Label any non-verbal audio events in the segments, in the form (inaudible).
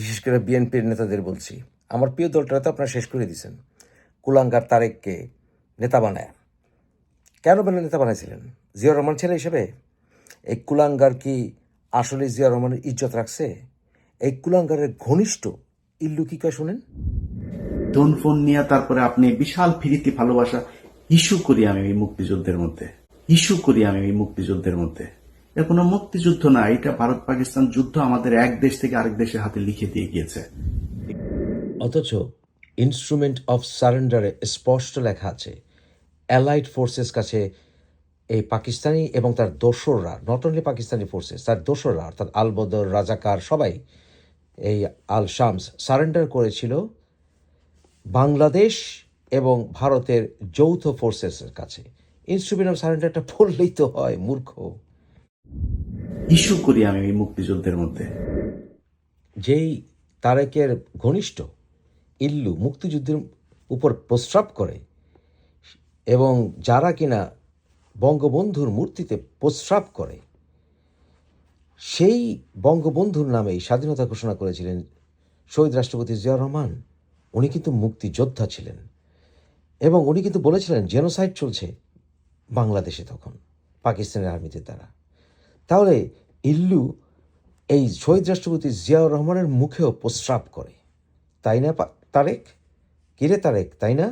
বিশেষ করে বিএনপির নেতাদের বলছি। আমার প্রিয় দলটা তো আপনারা শেষ করে দিয়েছেন। কুলাঙ্গার তারেককে নেতা বানায়। কেন বেলা নেতা বানাইছিলেন? জিয়া রহমান ছেলে হিসেবে? এই কুলাঙ্গার কি আসলে জিয়া রহমানের ইজ্জত রাখছে? এই কুলাঙ্গারের ঘনিষ্ঠ ইল্লু কি কয় শুনেন? টোন ফোন নিয়ে তারপরে আপনি বিশাল ফিরিতি ভালোবাসা ইস্যু করি আমি এই মুক্তিযুদ্ধের মধ্যে। ইস্যু করি আমি এই মুক্তিযুদ্ধের মধ্যে। এটা কোনো মুক্তিযুদ্ধ না, এটা ভারত পাকিস্তান যুদ্ধ আমাদের এক দেশ থেকে আরেক দেশের হাতে লিখে দিয়ে গিয়েছে। অথচ ইনস্ট্রুমেন্ট অফ সারেন্ডারে স্পষ্ট লেখা আছে, অ্যালাইড ফোর্সেস কাছে এই পাকিস্তানি এবং তার দোসররা, নট অনলি পাকিস্তানি ফোর্সেস, তার দোসররা অর্থাৎ আলবদর, রাজাকার সবাই এই আল শামস সারেন্ডার করেছিল বাংলাদেশ এবং ভারতের যৌথ ফোর্সেসের কাছে। ইনস্ট্রুমেন্ট অফ সারেন্ডারটা পড়লেই তো হয়, মূর্খ। ইস্যু করি আমি এই মুক্তিযুদ্ধের মধ্যে। যেই তারেকের ঘনিষ্ঠ ইল্লু মুক্তিযুদ্ধের উপর প্রস্রাব করে এবং যারা কিনা বঙ্গবন্ধুর মূর্তিতে প্রস্রাব করে, সেই বঙ্গবন্ধুর নামেই স্বাধীনতা ঘোষণা করেছিলেন শহীদ রাষ্ট্রপতি জিয়া রহমান। উনি কিন্তু মুক্তিযোদ্ধা ছিলেন এবং উনি কিন্তু বলেছিলেন জেনোসাইড চলছে বাংলাদেশে তখন, পাকিস্তানের আর্মিদের দ্বারা। তাহলে ইল্লু এই শহীদ রাষ্ট্রপতি জিয়াউর রহমানের মুখেও প্রস্রাব করে তাই না তারেক কিরে তারেক তাই না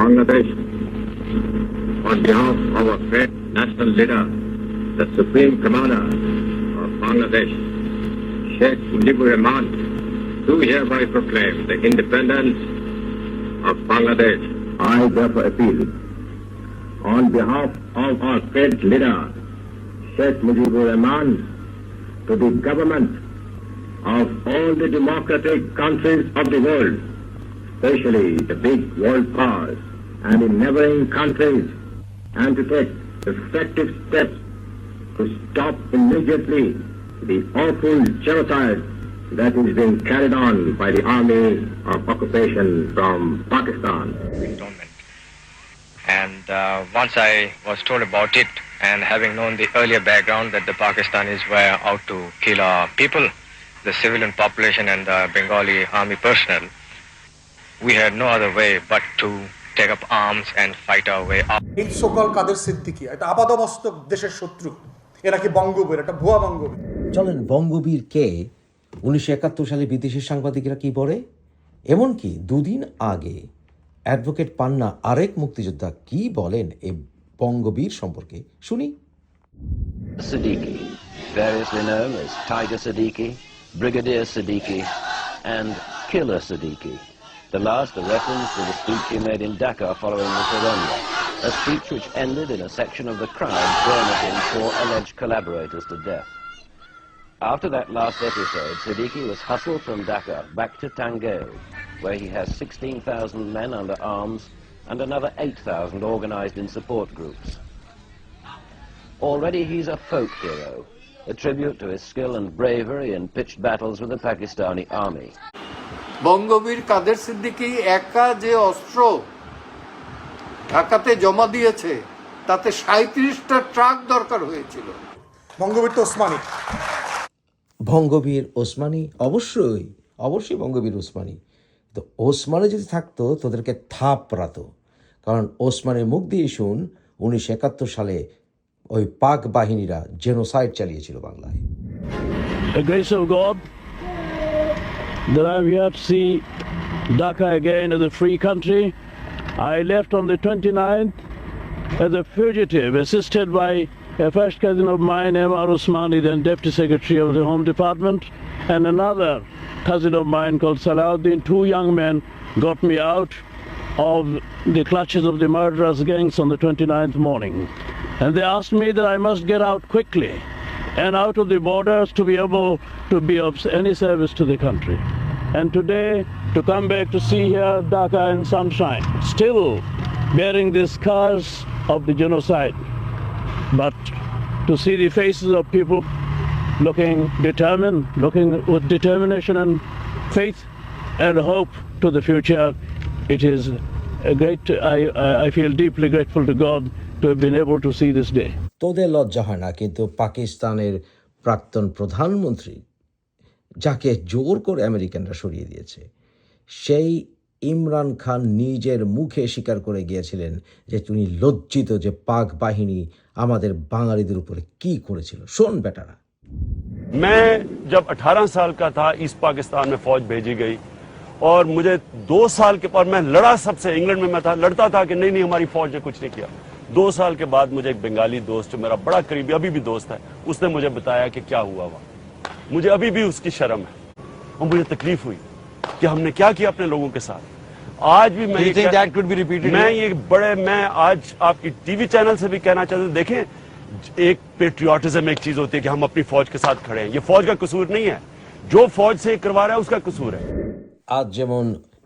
Bangladesh, on behalf of our great national leader, the Supreme Commander of Bangladesh, Sheikh Mujibur Rahman, do hereby proclaim the independence of Bangladesh. I therefore appeal on behalf of our great leader, Sheikh Mujibur Rahman, to the government of all the democratic countries of the world, especially the big world powers and in neighboring countries, and to take effective steps to stop immediately the awful genocide that is being carried on by the army of occupation from Pakistan. And uh, once I was told about it, and having known the earlier background that the Pakistanis were out to kill our people, the civilian population and the Bengali army personnel, we had no other way but to take up arms and fight our way out. এই সকল কাদের সিদ্দিকি এটা আপাদমস্তক দেশের শত্রু এরা কি বঙ্গবীর এটা ভুয়া বঙ্গবীর চলেন বঙ্গবীর কে উনিশশো একাত্তর সালে বিদেশি সাংবাদিকেরা কি বলে এমনকি দুদিন আগে অ্যাডভোকেট পান্না আরেক মুক্তিযোদ্ধা কি বলেন এই বঙ্গবীর সম্পর্কে শুনি Siddiqui, variously known as Tiger Siddiqui, Brigadier Siddiqui, and Killer Siddiqui. The last a reference to the speech he made in Dhaka following the Tironia, a speech which ended in a section of the crowd burning four alleged collaborators to death. After that last episode, Siddiqui was hustled from Dhaka back to Tangail, where he has 16,000 men under arms and another 8,000 organized in support groups. Already he's a folk hero, a tribute to his skill and bravery in pitched battles with the Pakistani army. Bangabir কাদের সিদ্দিকী একা যে অস্ত্র ঢাকাতে জমা দিয়েছে তাতে সাঁত্রিশটা truck দরকার হয়েছিল বঙ্গবীর তো ওসমানী বঙ্গবীর ওসমানী অবশ্যই অবশ্যই বঙ্গবীর ওসমানী তো ওসমানে যদি থাকতো তোদেরকে থাপ কারণ ওসমানের মুখ দিয়ে শুন উনিশশো একাত্তর সালে ওই পাক বাহিনীরা জেনোসাইড চালিয়েছিল বাংলায় the God that I'm here to see Dhaka again as a free country. I left on the 29th as a fugitive, assisted by a first cousin of mine, Emar Usmani, then Deputy Secretary of the Home Department, and another cousin of mine called Salahuddin. Two young men got me out of the clutches of the murderous gangs on the 29th morning. And they asked me that I must get out quickly and out of the borders to be able to be of any service to the country. And today, to come back to see here Dhaka in sunshine, still bearing the scars of the genocide, but to see the faces of people looking determined, looking with determination and faith and hope to the future, it is a great, I, I feel deeply grateful to God to have been able to see this day. তোদের লজ্জা হয় না কিন্তু পাকিস্তানের প্রাক্তন প্রধানমন্ত্রী যাকে জোর করে আমেরিকানরা সরিয়ে দিয়েছে সেই ইমরান খান নিজের মুখে স্বীকার করে গিয়েছিলেন যে তিনি লজ্জিত যে পাক বাহিনী আমাদের বাঙালিদের উপরে কি করেছিল শোন বেটারা मैं जब 18 साल का था ईस्ट पाकिस्तान में फौज भेजी गई और मुझे दो साल के पर मैं लड़ा सबसे इंग्लैंड में मैं था लड़ता था कि नहीं नहीं हमारी फौज ने कुछ नहीं किया दो साल के बाद मुझे एक बंगाली दोस्त जो मेरा बड़ा करीबी अभी भी दोस्त है उसने मुझे बताया कि क्या हुआ वहाँ मुझे अभी भी उसकी शर्म है और मुझे तकलीफ हुई कि हमने क्या किया अपने लोगों के साथ आज भी मैं ये कह- मैं ये बड़े मैं आज आपकी टीवी चैनल से भी कहना चाहता हूं देखें एक पेट्रियाटिज्म एक चीज होती है कि हम अपनी फौज के साथ खड़े हैं ये फौज का कसूर नहीं है जो फौज से ये करवा रहा है उसका कसूर है আজ যেমন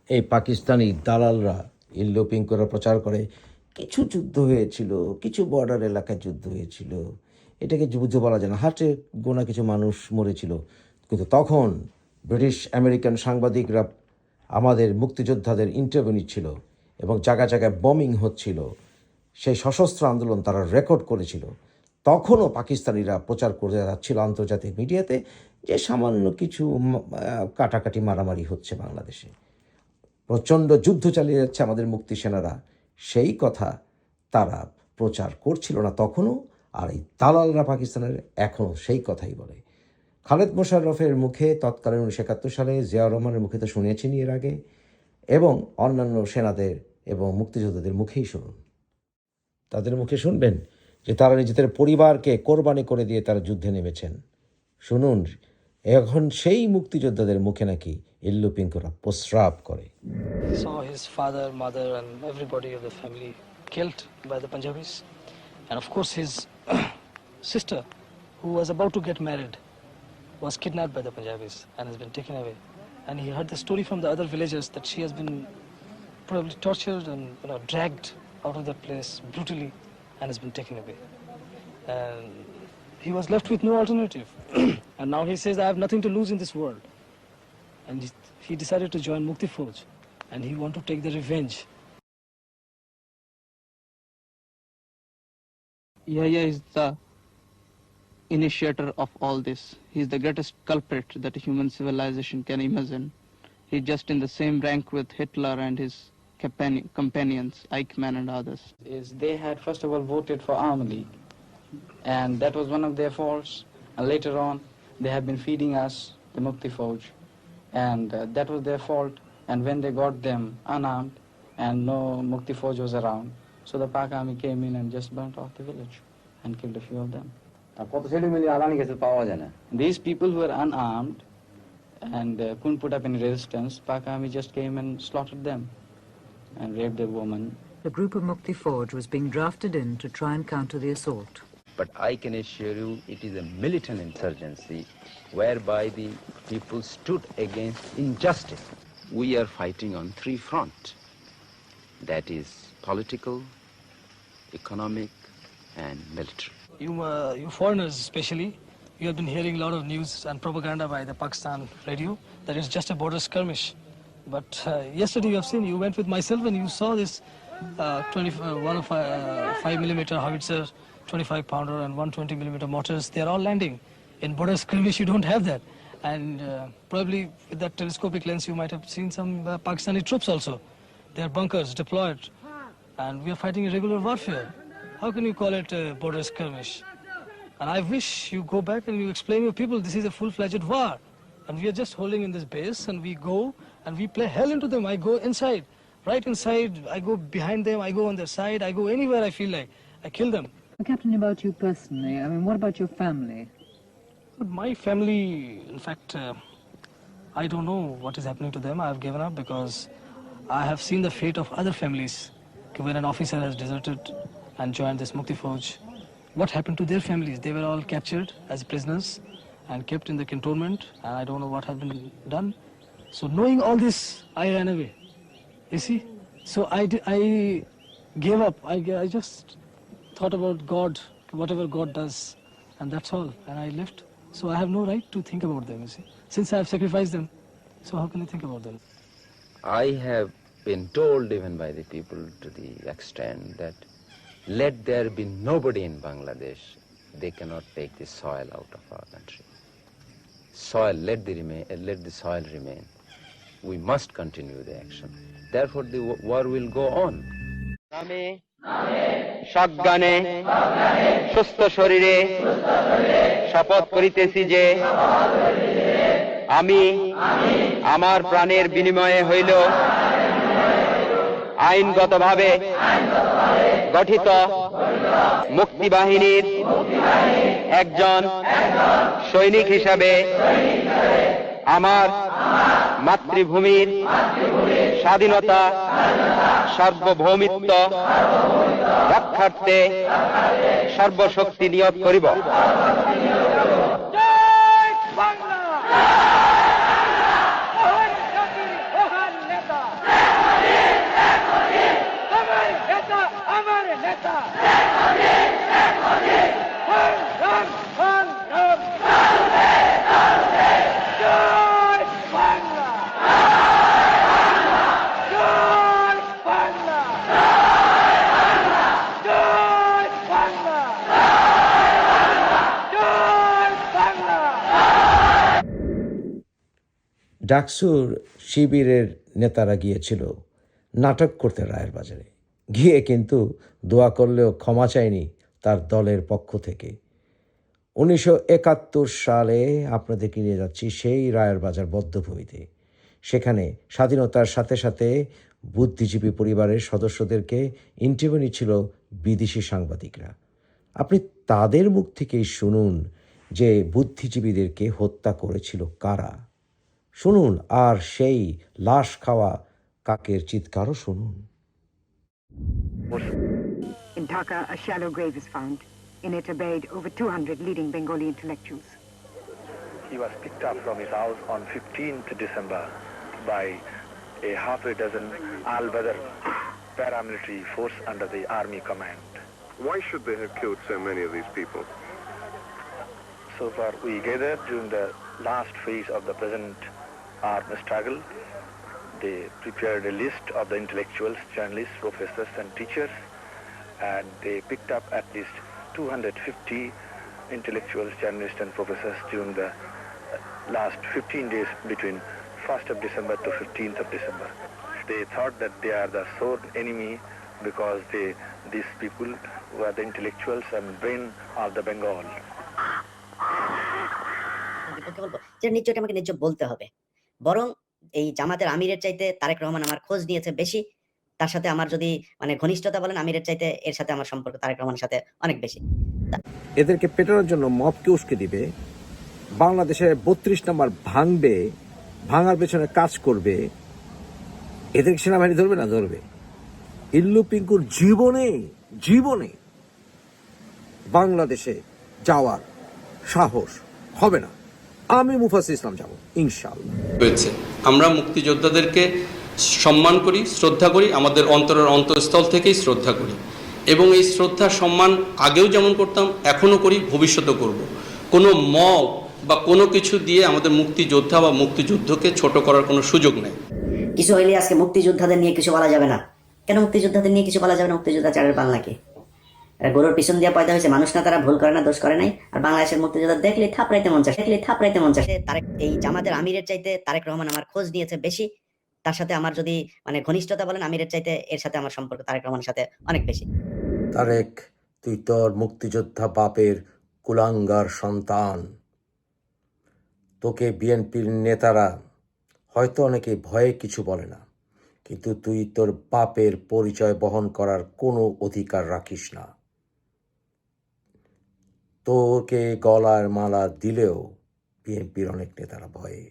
এই পাকিস্তানি দালালরা ইল্লোপিং করে প্রচার করে কিছু যুদ্ধ হয়েছিল কিছু বর্ডার এলাকায় যুদ্ধ হয়েছিল এটাকে যুদ্ধ বলা যায় না হাটে গোনা কিছু মানুষ মরেছিল কিন্তু তখন ব্রিটিশ আমেরিকান সাংবাদিকরা আমাদের মুক্তিযোদ্ধাদের ইন্টারভিউ নিচ্ছিল এবং জায়গায় জায়গায় বমিং হচ্ছিল। সেই সশস্ত্র আন্দোলন তারা রেকর্ড করেছিল। তখনও পাকিস্তানিরা প্রচার করে যাচ্ছিল আন্তর্জাতিক মিডিয়াতে যে সামান্য কিছু কাটাকাটি মারামারি হচ্ছে বাংলাদেশে। প্রচণ্ড যুদ্ধ চালিয়ে যাচ্ছে আমাদের মুক্তি সেনারা। সেই কথা তারা প্রচার করছিল না তখনও, আর এই দালালরা পাকিস্তানের এখনও সেই কথাই বলে। খালেদ মোশাররফের মুখে তৎকালীন উনিশশো একাত্তর সালে জিয়া রহমানের মুখে তো শুনেছেন এর আগে এবং অন্যান্য সেনাদের এবং মুক্তিযোদ্ধাদের মুখেই শুনুন। তাদের মুখে শুনবেন যে তারা নিজেদের পরিবারকে কোরবানি করে দিয়ে তারা যুদ্ধে নেমেছেন। শুনুন এখন সেই মুক্তিযোদ্ধাদের মুখে নাকি ইল্লুপিঙ্করা প্রস্রাব করে। Saw his father, mother, and everybody of (clears throat) who was about to get married, was kidnapped by the Punjabis and has been taken away. And he heard the story from the other villagers that she has been probably tortured and you know, dragged out of that place brutally and has been taken away. And he was left with no alternative. (clears throat) and now he says, I have nothing to lose in this world. And he- decided to join Mukti Fauj and he want to take the revenge. Yeah, yeah, is the initiator of all this. He's the greatest culprit that human civilization can imagine. He's just in the same rank with Hitler and his compani- companions, Eichmann and others. is they had first of all voted for Army League, and that was one of their faults. And later on, they have been feeding us the Mukti Fauj, and uh, that was their fault. And when they got them unarmed and no Mukti Fauj was around, so the Pak army came in and just burnt off the village and killed a few of them. These people who were unarmed and uh, couldn't put up any resistance, Pak army just came and slaughtered them and raped their woman. The group of Mukti Forge was being drafted in to try and counter the assault. But I can assure you it is a militant insurgency whereby the people stood against injustice. We are fighting on three fronts. That is political, economic, and military. You, uh, you foreigners especially, you have been hearing a lot of news and propaganda by the Pakistan radio that it's just a border skirmish. But uh, yesterday you have seen, you went with myself and you saw this uh, 20, uh, one of uh, 5 millimeter howitzer, 25 pounder and 120 millimeter mortars. They are all landing. In border skirmish you don't have that. And uh, probably with that telescopic lens you might have seen some uh, Pakistani troops also. Their bunkers deployed. And we are fighting a regular warfare. How can you call it a border skirmish? And I wish you go back and you explain to people this is a full-fledged war. And we are just holding in this base and we go and we play hell into them. I go inside, right inside. I go behind them. I go on their side. I go anywhere I feel like. I kill them. Captain, about you personally, I mean, what about your family? But my family, in fact, uh, I don't know what is happening to them. I have given up because I have seen the fate of other families. When an officer has deserted and joined this Mukti Fauj, what happened to their families? They were all captured as prisoners and kept in the cantonment, and I don't know what has been done. So, knowing all this, I ran away. You see? So, I, di- I gave up. I, g- I just thought about God, whatever God does, and that's all. And I left. So I have no right to think about them, you see. Since I have sacrificed them, so how can I think about them? I have been told even by the people to the extent that let there be nobody in Bangladesh they cannot take the soil out of our country. Soil, let the, remain, uh, let the soil remain. We must continue the action. Therefore, the war will go on. নামে সজ্ঞানে সুস্থ শরীরে শপথ করিতেছি যে আমি আমার প্রাণের বিনিময়ে হইল আইনগতভাবে গঠিত মুক্তিবাহিনীর একজন সৈনিক হিসাবে আমার মাতৃভূমির স্বাধীনতা সার্বভৌমিত্ব রক্ষার্থে সর্বশক্তি নিয়োগ করিব। ডাকসুর শিবিরের নেতারা গিয়েছিল নাটক করতে রায়ের বাজারে গিয়ে কিন্তু দোয়া করলেও ক্ষমা চায়নি তার দলের পক্ষ থেকে। উনিশশো একাত্তর সালে আপনাদেরকে নিয়ে যাচ্ছি সেই রায়ের বাজার বদ্ধভূমিতে। সেখানে স্বাধীনতার সাথে সাথে বুদ্ধিজীবী পরিবারের সদস্যদেরকে ইন্টারভিউ নিচ্ছিল বিদেশি সাংবাদিকরা। আপনি তাদের মুখ থেকেই শুনুন যে বুদ্ধিজীবীদেরকে হত্যা করেছিল কারা। শুনুন আর সেই লাশ খাওয়া কাকের চিৎকারও শুনুন In Dhaka, a shallow grave is found. In it are buried over 200 leading Bengali intellectuals. He was picked up from his house on 15th December by a half a dozen Al-Badr paramilitary force under the army command. Why should they have killed so many of these people? So far, we gathered during the last phase of the present armed struggle. They prepared a list of the intellectuals, journalists, professors and teachers and they picked up at least 250 intellectuals, journalists and professors during the uh, last 15 days between 1st of December to 15th of December. They thought that they are the sworn enemy because they, these people were the intellectuals and brain of the Bengal. বিপক্ষে বলবো যে নিশ্চয়ই আমাকে নিশ্চয় বলতে হবে বরং এই জামাতের আমিরের চাইতে তারেক রহমান আমার খোঁজ নিয়েছে বেশি। তার সাথে আমার যদি মানে ঘনিষ্ঠতা বলেন, আমিরের চাইতে এর সাথে আমার সম্পর্ক তারেক রহমানের সাথে অনেক বেশি। এদেরকে পেটানোর জন্য মবকে উস্কে দিবে, বাংলাদেশে বত্রিশ নম্বর ভাঙবে, ভাঙার পেছনে কাজ করবে। এদের সেনাবাহিনী ধরবে না? ধরবে। ইল্লু পিঙ্কুর জীবনে জীবনে বাংলাদেশে যাওয়ার সাহস হবে না। আমি মুফাস ইসলাম যাব ইনশাল্লাহ হয়েছে আমরা মুক্তিযোদ্ধাদেরকে সম্মান করি শ্রদ্ধা করি আমাদের অন্তরের অন্তঃস্থল থেকেই শ্রদ্ধা করি। এবং এই শ্রদ্ধা সম্মান আগেও যেমন করতাম এখনও করি ভবিষ্যতেও করব। কোনো মব বা কোনো কিছু দিয়ে আমাদের মুক্তিযোদ্ধা বা মুক্তিযুদ্ধকে ছোট করার কোনো সুযোগ নেই। কিছু হইলে আজকে মুক্তিযোদ্ধাদের নিয়ে কিছু বলা যাবে না। কেন মুক্তিযোদ্ধাদের নিয়ে কিছু বলা যাবে না? মুক্তিযোদ্ধা চারের বাংলা কি এরা গরুর পিছন দিয়ে পয়দা হয়েছে মানুষ না তারা ভুল করে না, দোষ করে নাই। আর বাংলাদেশের মুক্তিযোদ্ধা দেখলে থাপড়াইতে মন চায়, দেখলে থাপড়াইতে মন চায়। তারেক, এই জামাতের আমিরের চাইতে তারেক রহমান আমার খোঁজ নিয়েছে বেশি। তার সাথে আমার যদি মানে ঘনিষ্ঠতা বলেন, আমিরের চাইতে এর সাথে আমার সম্পর্ক তারেক রহমানের সাথে অনেক বেশি। তারেক, তুই তোর মুক্তিযোদ্ধা বাপের কুলাঙ্গার সন্তান। তোকে বিএনপির নেতারা হয়তো অনেকে ভয়ে কিছু বলে না, কিন্তু তুই তোর বাপের পরিচয় বহন করার কোনো অধিকার রাখিস না। তোকে গলার মালা দিলেও বিএনপির অনেক নেতারা ভয়ে।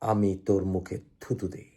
আমি তোর মুখে থুতু দিই।